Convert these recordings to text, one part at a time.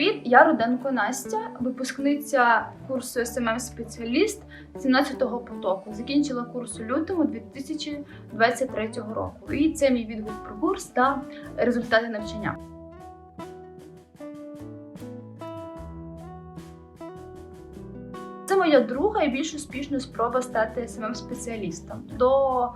Привіт, я Руденко Настя, випускниця курсу СММ спеціаліст 17-го потоку. Закінчила курс у лютому 2023 року. І це мій відгук про курс та результати навчання. Це моя друга і більш успішна спроба стати СММ спеціалістом. До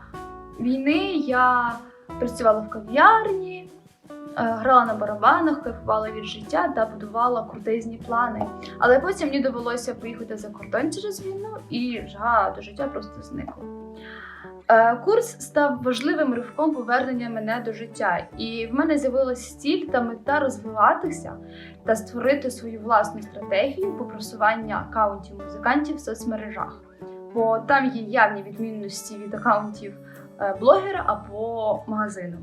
війни я працювала в кав'ярні. Е, Грала на барабанах, кайфувала від життя та будувала крутизні плани. Але потім мені довелося поїхати за кордон через війну, і жага до життя просто зникла. Е, Курс став важливим ривком повернення мене до життя, і в мене з'явилась ціль та мета розвиватися та створити свою власну стратегію по просуванню акаунтів музикантів в соцмережах. Бо там є явні відмінності від акаунтів е, блогера або магазину.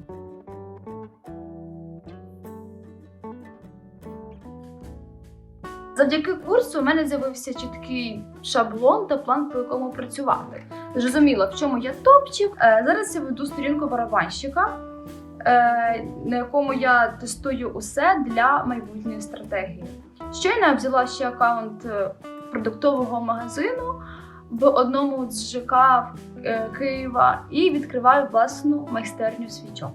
Завдяки курсу у мене з'явився чіткий шаблон та план, по якому працювати. Зрозуміла, в чому я топчик. Е, Зараз я веду сторінку барабанщика, е, на якому я тестую усе для майбутньої стратегії. Щойно я взяла ще аккаунт е, продуктового магазину в одному з ЖК Києва і відкриваю власну майстерню свічок.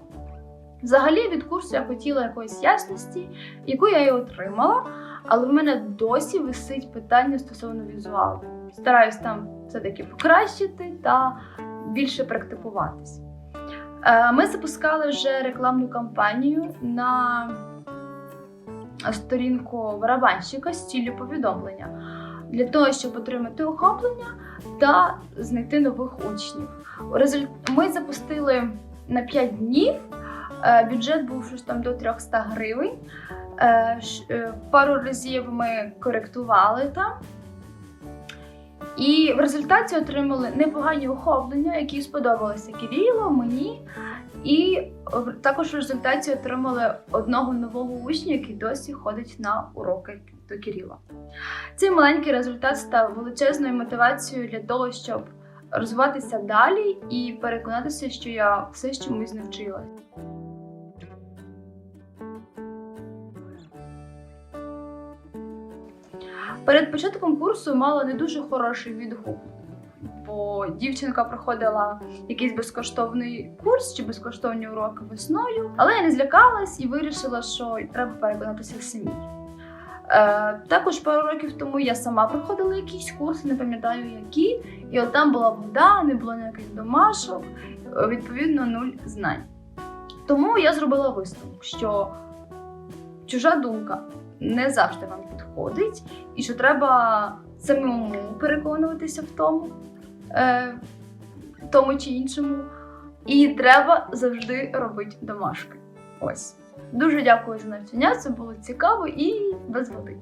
Взагалі від курсу я хотіла якоїсь ясності, яку я і отримала. Але в мене досі висить питання стосовно візуалу. Стараюсь там все-таки покращити та більше практикуватись. Е, Ми запускали вже рекламну кампанію на сторінку барабанщика з ціллю повідомлення для того, щоб отримати охоплення та знайти нових учнів. Ми запустили на 5 днів. Е, Бюджет був щось там до 300 гривень. Е, е, Пару разів ми коректували там. І в результаті отримали непогані охоплення, які сподобалися Кирилу, мені. І також в результаті отримали одного нового учня, який досі ходить на уроки до Кирила. Цей маленький результат став величезною мотивацією для того, щоб розвиватися далі і переконатися, що я все чомусь навчилася. Перед початком курсу мала не дуже хороший відгук, бо дівчинка проходила якийсь безкоштовний курс чи безкоштовні уроки весною, але я не злякалась і вирішила, що треба переконатися самій. Е, також пару років тому я сама проходила якісь курси, не пам'ятаю які, і от там була вода, не було ніяких домашок, е, відповідно, нуль знань. Тому я зробила висновок, що чужа думка не завжди вам підходить, і що треба самому переконуватися в тому, е, тому чи іншому. І треба завжди робити домашки. Ось. Дуже дякую за навчання, це було цікаво і без води.